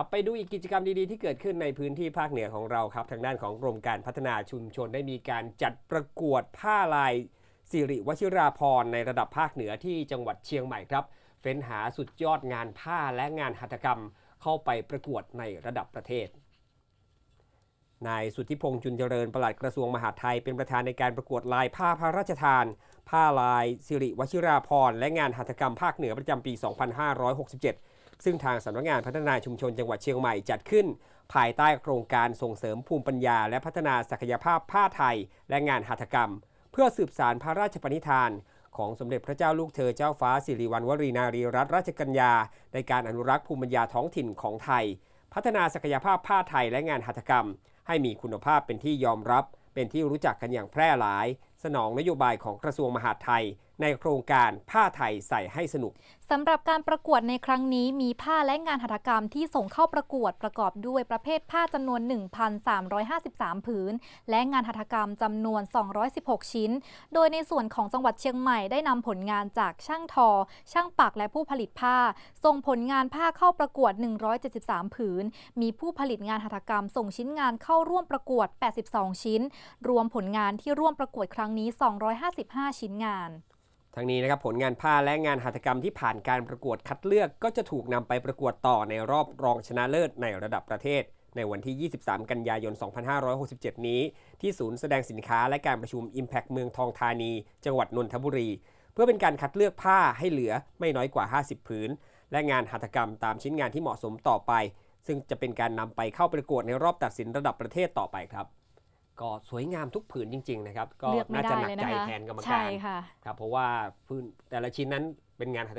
ครับไปดูอีกกิจกรรมดีๆ ที่เกิดขึ้นในพื้นที่ภาคเหนือของเราครับ ทางด้านของกรมการพัฒนาชุมชนได้มีการจัดประกวดผ้าลายสิริวชิราพรณ์ในระดับภาคเหนือที่จังหวัดเชียงใหม่ครับ เฟ้นหาสุดยอดงานผ้าและงานหัตถกรรมเข้าไปประกวดในระดับประเทศ นายสุทธิพงษ์จุนเจริญปลัดกระทรวงมหาดไทยเป็นประธานในการประกวดลายผ้าพระราชทาน ผ้าลายสิริวชิราพรณ์และงานหัตถกรรมภาคเหนือประจำปี 2567 ซึ่งทางสำนักงานพัฒนาชุมชนจังหวัดเชียงใหม่จัดขึ้น ภายใต้โครงการส่งเสริมภูมิปัญญา และพัฒนาศักยภาพผ้าไทย และงานหัตถกรรม เพื่อสืบสารพระราชปณิธาน ของสมเด็จพระเจ้าลูกเธอเจ้าฟ้าสิริวัณวรีนารีรัตนราชกัญญา ในการอนุรักษ์ภูมิปัญญาท้องถิ่นของไทย พัฒนาศักยภาพผ้าไทยและงานหัตถกรรม ให้มีคุณภาพเป็นที่ยอมรับ เป็นที่รู้จักกันอย่างแพร่หลาย สนองนโยบายของกระทรวงมหาดไทย ในโครงการผ้าไทยใส่ให้สนุกสำหรับการประกวดในครั้งนี้มีผ้าและงานหัตถกรรมที่ส่งเข้าประกวดประกอบด้วยประเภทผ้าจำนวน 1,353 ผืน และงานหัตถกรรมจำนวน 216 ชิ้น โดยในส่วนของจังหวัดเชียงใหม่ได้นำผลงานจากช่างทอ ช่างปักและผู้ผลิตผ้า ส่งผลงานผ้าเข้าประกวด 173 ผืน มีผู้ผลิตงานหัตถกรรม ส่งชิ้นงานเข้าร่วมประกวด 82 ชิ้น รวมผลงานที่ร่วมประกวดครั้งนี้ 255 ชิ้นงาน ทั้งนี้นะครับผลงานผ้าและงานหัตถกรรมที่ผ่านการประกวดคัดเลือกก็จะถูกนำไปประกวดต่อในรอบรองชนะเลิศในระดับประเทศ ในวันที่ 23 กันยายน 2567 นี้ ที่ศูนย์แสดงสินค้าและการประชุม Impact เมืองทองธานี จังหวัดนนทบุรี เพื่อเป็นการคัดเลือกผ้าให้เหลือไม่น้อยกว่า 50 ผืน และงานหัตถกรรมตามชิ้นงานที่เหมาะสมต่อไป ซึ่งจะเป็นการนำไปเข้าประกวดในรอบตัดสินระดับประเทศต่อไปครับ ก็สวยงามทุกผืนจริง ๆ นะครับ ก็เลือกไม่น่าจะได้หนักเลยใจนะคะแทนกรรมใช่การค่ะครับเพราะว่าพื้นแต่ละชิ้นนั้นเป็นงานหัตถ